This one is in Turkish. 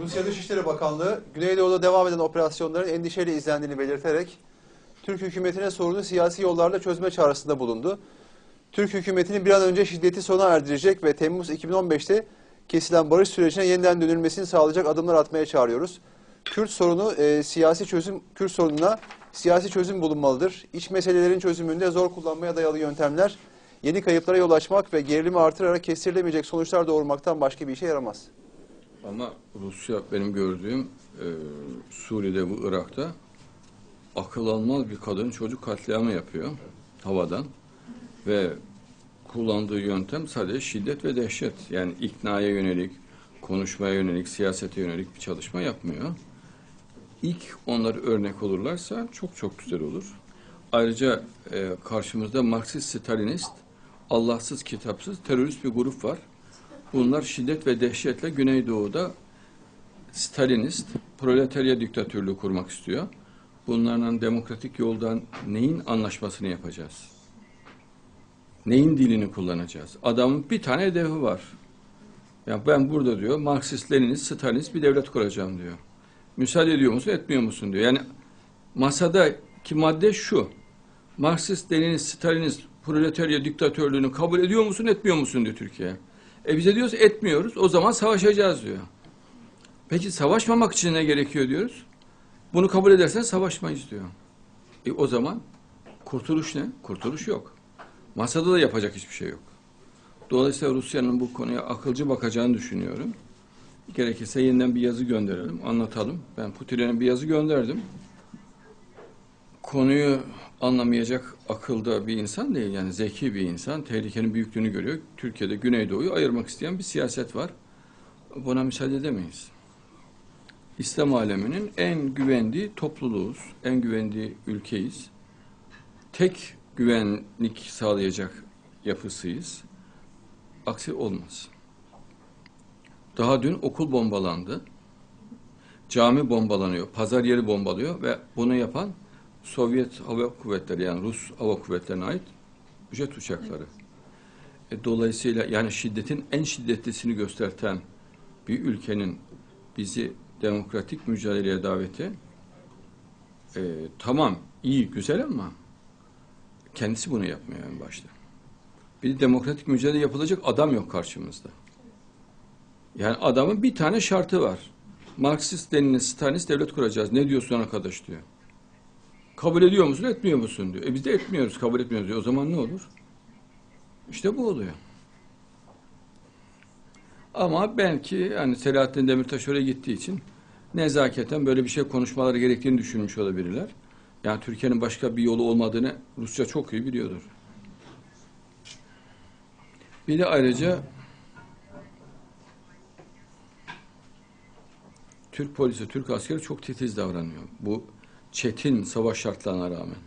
Rusya Dışişleri Bakanlığı, Güneydoğu'da devam eden operasyonların endişeyle izlendiğini belirterek, Türk hükümetine sorunu siyasi yollarla çözme çağrısında bulundu. Türk hükümetinin bir an önce şiddeti sona erdirecek ve Temmuz 2015'te kesilen barış sürecine yeniden dönülmesini sağlayacak adımlar atmaya çağırıyoruz. Kürt sorunu e, siyasi çözüm, Kürt sorununa siyasi çözüm bulunmalıdır. İç meselelerin çözümünde zor kullanmaya dayalı yöntemler yeni kayıplara yol açmak ve gerilimi artırarak kestirilemeyecek sonuçlar doğurmaktan başka bir işe yaramaz. Ama Rusya benim gördüğüm e, Suriye'de bu Irak'ta akıl almaz bir kadın çocuk katliamı yapıyor havadan ve kullandığı yöntem sadece şiddet ve dehşet. Yani iknaya yönelik, konuşmaya yönelik, siyasete yönelik bir çalışma yapmıyor. İlk onlar örnek olurlarsa çok çok güzel olur. Ayrıca e, karşımızda Marksist-Stalinist, Allahsız, kitapsız, terörist bir grup var. Bunlar şiddet ve dehşetle Güneydoğu'da Stalinist, proletarya diktatörlüğü kurmak istiyor. Bunlarla demokratik yoldan neyin anlaşmasını yapacağız? Neyin dilini kullanacağız? Adamın bir tane hedefi var. Ya ben burada diyor Marksist, Leninist, Stalinist bir devlet kuracağım diyor. Müsaade ediyor musun, etmiyor musun diyor. Yani masadaki madde şu. Marksist, Leninist, Stalinist, proletarya diktatörlüğünü kabul ediyor musun, etmiyor musun diyor Türkiye. E bize diyoruz etmiyoruz. O zaman savaşacağız diyor. Peki savaşmamak için ne gerekiyor diyoruz? Bunu kabul edersen savaşmayız diyor. E o zaman kurtuluş ne? Kurtuluş yok. Masada da yapacak hiçbir şey yok. Dolayısıyla Rusya'nın bu konuya akılcı bakacağını düşünüyorum. Gerekirse yeniden bir yazı gönderelim, anlatalım. Ben Putin'e bir yazı gönderdim. Konuyu anlamayacak akılda bir insan değil. Yani zeki bir insan. Tehlikenin büyüklüğünü görüyor. Türkiye'de Güneydoğu'yu ayırmak isteyen bir siyaset var. Buna müsaade edemeyiz. İslam aleminin en güvendiği topluluğuz. En güvendiği ülkeyiz. Tek güvenlik sağlayacak yapısıyız. Aksi olmaz. Daha dün okul bombalandı. Cami bombalanıyor. Pazar yeri bombalıyor ve bunu yapan Sovyet Hava Kuvvetleri yani Rus Hava Kuvvetleri'ne ait jet uçakları. E, dolayısıyla yani şiddetin en şiddetlisini gösterten bir ülkenin bizi demokratik mücadeleye daveti e, tamam iyi güzel ama kendisi bunu yapmıyor en başta. Bir de demokratik mücadele yapılacak adam yok karşımızda. Yani adamın bir tane şartı var. Marksist, Leninist, Stalinist devlet kuracağız. Ne diyorsun arkadaş diyor. Kabul ediyor musun, etmiyor musun diyor. E biz de etmiyoruz, kabul etmiyoruz diyor. O zaman ne olur? İşte bu oluyor. Ama belki yani Selahattin Demirtaş oraya gittiği için nezaketen böyle bir şey konuşmaları gerektiğini düşünmüş olabilirler. Yani Türkiye'nin başka bir yolu olmadığını Rusça çok iyi biliyordur. Bir de ayrıca Türk polisi, Türk askeri çok titiz davranıyor. Bu çetin savaş şartlarına rağmen.